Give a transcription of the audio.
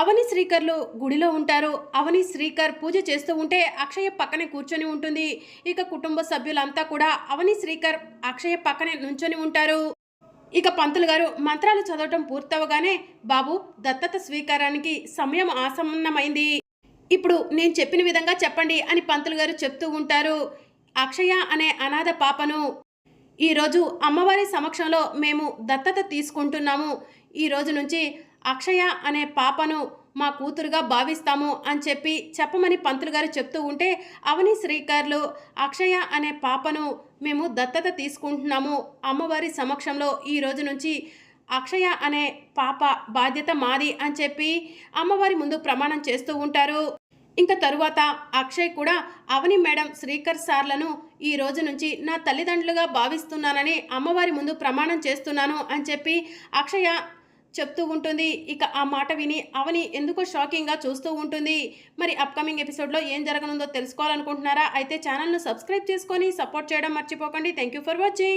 అవని శ్రీకర్లు గుడిలో ఉంటారు. అవని శ్రీకర్ పూజ చేస్తూ ఉంటే అక్షయ పక్కనే కూర్చొని ఉంటుంది. ఇక కుటుంబ సభ్యులంతా కూడా అవని శ్రీకర్ అక్షయ పక్కనే నుంచొని ఉంటారు. ఇక పంతులు గారు మంత్రాలు చదవటం పూర్తవగానే బాబు దత్తత స్వీకారానికి సమయం ఆసన్నమైంది. ఇప్పుడు నేను చెప్పిన విధంగా చెప్పండి అని పంతులు గారు చెప్తూ ఉంటారు. అక్షయ అనే అనాథ పాపను ఈరోజు అమ్మవారి సమక్షంలో మేము దత్తత తీసుకుంటున్నాము. ఈ రోజు నుంచి అక్షయ అనే పాపను మా కూతురుగా భావిస్తాము అని చెప్పి చెప్పమని పంతులు గారు చెప్తూ ఉంటే అవని శ్రీకర్లు అక్షయ అనే పాపను మేము దత్తత తీసుకుంటున్నాము అమ్మవారి సమక్షంలో ఈ రోజు నుంచి అక్షయ అనే పాప బాధ్యత మాది అని చెప్పి అమ్మవారి ముందు ప్రమాణం చేస్తూ ఉంటారు. ఇంకా తరువాత అక్షయ్ కూడా అవని మేడం శ్రీకర్ సార్లను ఈ రోజు నుంచి నా తల్లిదండ్రులుగా భావిస్తున్నానని అమ్మవారి ముందు ప్రమాణం చేస్తున్నాను అని చెప్పి అక్షయ చెప్తూ ఉంటుంది. ఇక ఆ మాట విని అవని ఎందుకో షాకింగ్గా చూస్తూ ఉంటుంది. మరి అప్కమింగ్ ఎపిసోడ్లో ఏం జరగనుందో తెలుసుకోవాలనుకుంటున్నారా? అయితే ఛానల్ను సబ్స్క్రైబ్ చేసుకొని సపోర్ట్ చేయడం మర్చిపోకండి. Thank you for watching